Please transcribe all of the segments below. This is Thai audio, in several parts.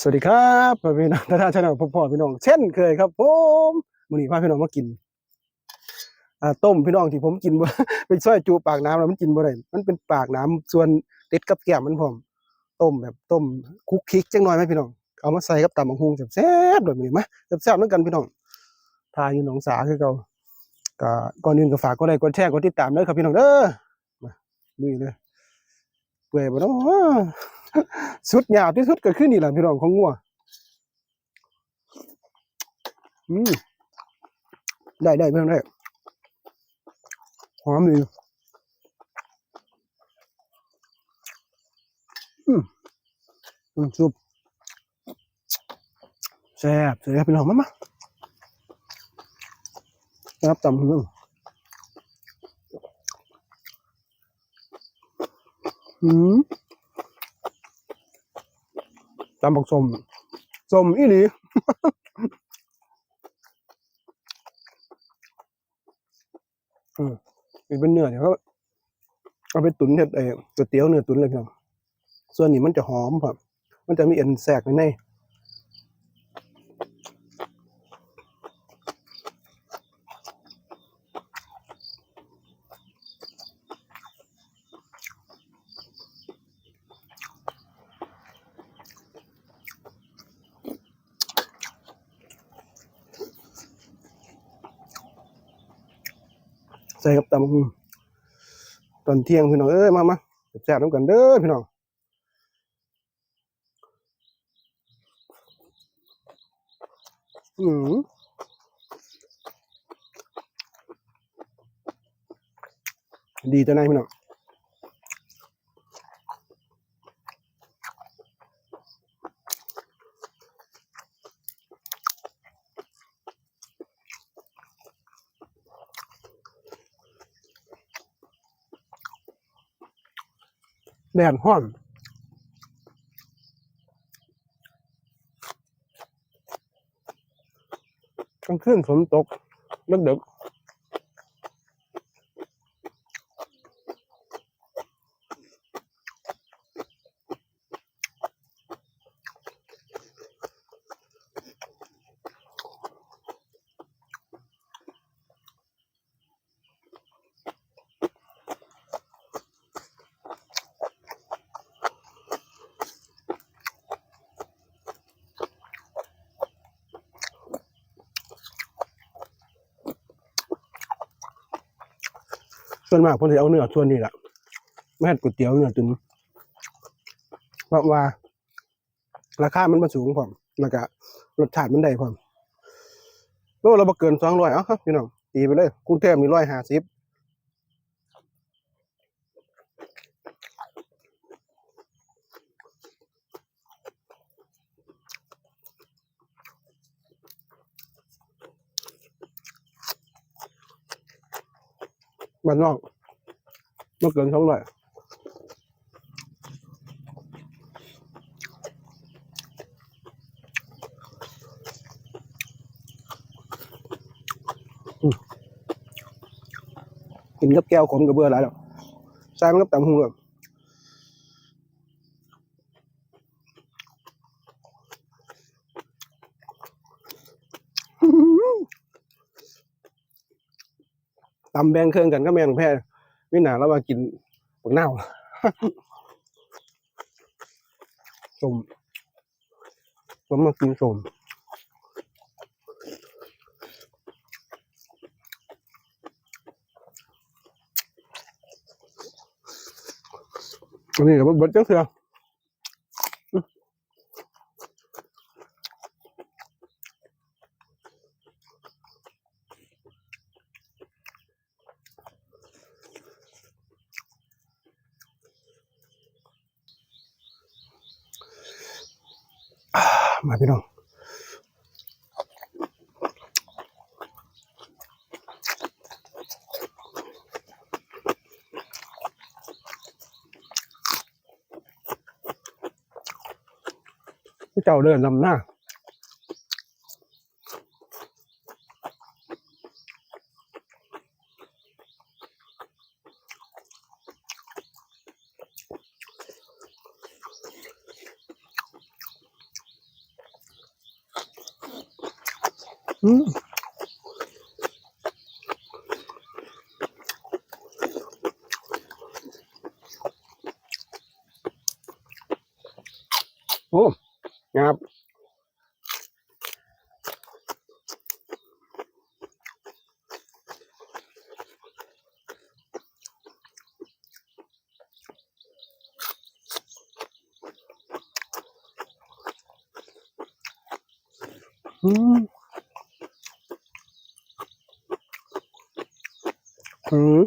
สวัสดีครับพี่น้องท่านชาแนลพ่อพ่อพี่น้องเช่นเคยครับผมมื้อนี้พาพี่น้องมากินอ่าต้มพี่น้องที่ผมกินบ่เป็นซอยจูปากน้ำแล้วมันกินบ่ได้มันเป็นปากน้ำส่วนติดกับแก้มมันพร้อมต้มแบบต้มคุกคิกจังหน่อยไหมพี่น้องเอามาใส่กับตำบักหุ่งแซ่บๆแบบนี้มาแซ่บๆเหมือนกันพี่น้องทายอยู่หนองสาคือเก่าก็ก่อนอื่นก็ฝากกดไลค์กดแชร์กดติดตามเด้อครับพี่น้องเด้อมาลุยเลยเปื่อยบ่เนาะ สุดยาวที่สุดก็คือนี่แหละพี่น้องของงัวอืมได้ได้พี่น้องได้หอมดีอืมอืมซุปแซ่บแซ่บพี่น้องมามาครับตำพี่น้องอืม ตำบักสมสมอีหลีอืมนี่เป็นเนื้อเนี่ยเขาเอาไปตุ๋นเห็ดไอ้ก๋วยเตี๋ยวเนื้อตุ๋นเลยครับ ส่วนนี้มันจะหอมครับ มันจะมีเอ็นแทรกในใน ใส่กับตำบักหุ่งตอนเที่ยงพี่น้องเอ้ยมามาแซ่บน้ำกันเด้อพี่น้องอืมดีจังไงพี่น้อง แดดห้อนกลางคืนฝนตกมันเดึก ส่วนมากผมจะเอาเนื้อส่วนนี้แหละไม่ให้ก๋วยเตี๋ยวเนื้อตุ๋นเพราะว่า ราคามันมาสูงผมแล้วก็รสชาติมันได้ผมโลเราบเกินสองร้อยเอาครับพี่น้องตีไปเลยกรุงเทพมีร้อยห้าสิบ บ้านนอกไม่เกินสองร้อยกินกับแก้วขมกับเบื่อหลายแล้วใส่มันกับตำหูเลย ตำแบงเครื่องกันก็แม่งแพ้วินาแล้วมากินปักเน่าสมผมมากินสมอันนี้ก็บ่เบดจังเสือ มาพี่น้องเจ้าเดินนำหน้า อืมโอ้งับอืม อืม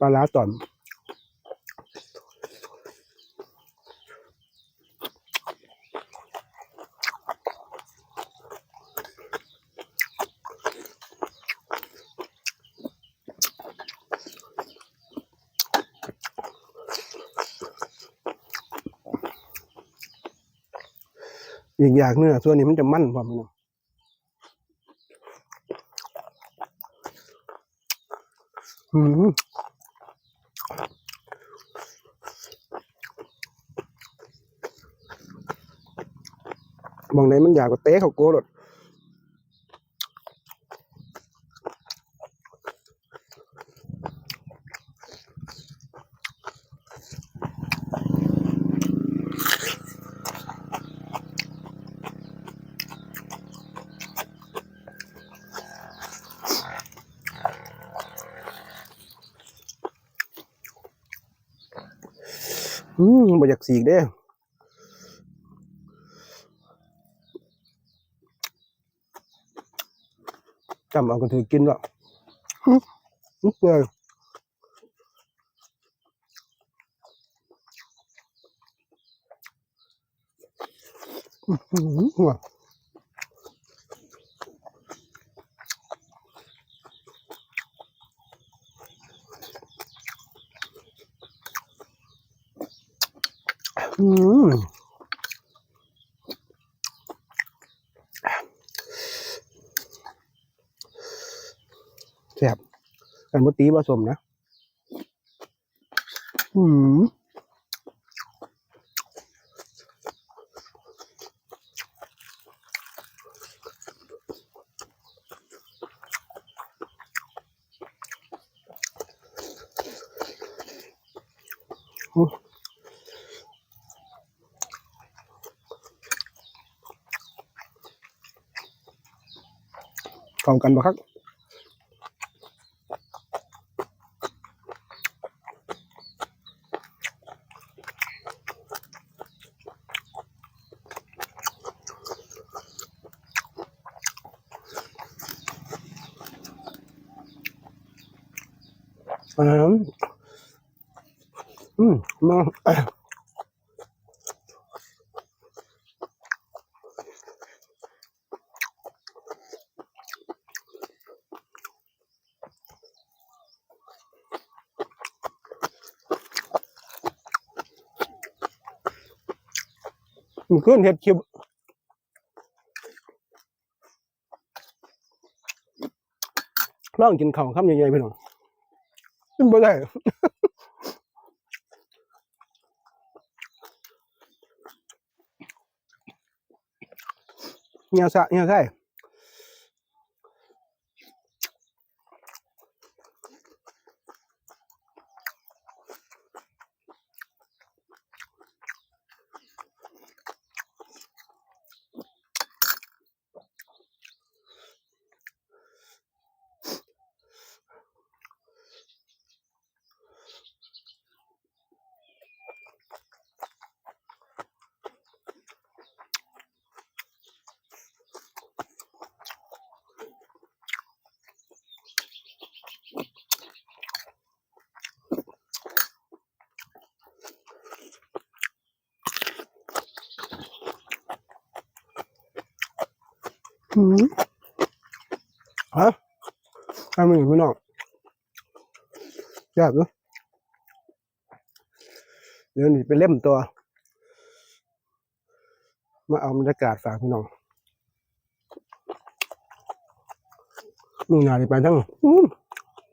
ปลาร้าต่อนอีกอย่างเนื้อส่วนนี้มันจะมั่นพอมเนาะ อืมมองไหนมัน หืมบ่อยากสีกเด้จำเอากระถือกินหรอกอืมอืมเปื่อยอืมอืมหัว แซ่บกันบ่ตีผสมนะ อืม เข้ากันบ่ครับอืมอืมมา มันขึ้นเห็ดคลิปลองกินข้าวคำใหญ่ๆพี่น้องขึ้นไปได้เงี้ยสะเงี้ยใช่ อืมฮะทำมันอยู่พี่น้องยากเหรอเดี๋ยวนี่ไปเล่มตัว มาเอาบรรยากาศฝากพี่น้องมึงงานไปทั้งอืม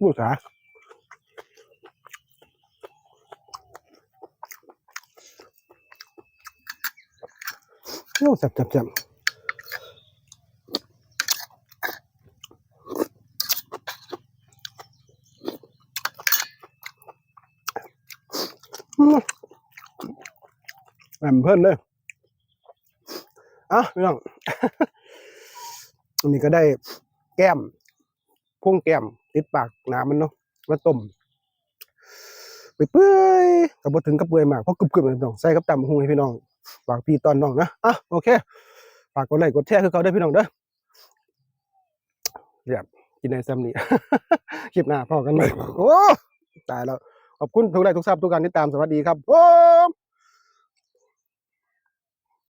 บูษาโอ้แซ่บแซ่บแซ่บ แหม่เพิ่นเลยอะพี่น้องอันนี้ก็ได้แก้มพ่งแก้มติดปากน้ำมันเนาะมาต้มไปเปื่อยกับบถึงกับเปื่อยมากเพราะกรึบๆเลยพี่น้องใส่กับตำหุงให้พี่น้องฝากพี่ตอนน้องนะอะโอเคฝากกดไลค์กดแชร์คือเขาได้พี่น้องเด้อเรียบกินในซ้ำนี้คลิปหน้าพอกันไหมโอ้ตายแล้ว ขอบคุณทุกไลค์ทุกซับทุกการติดตามสวัสดีครับผม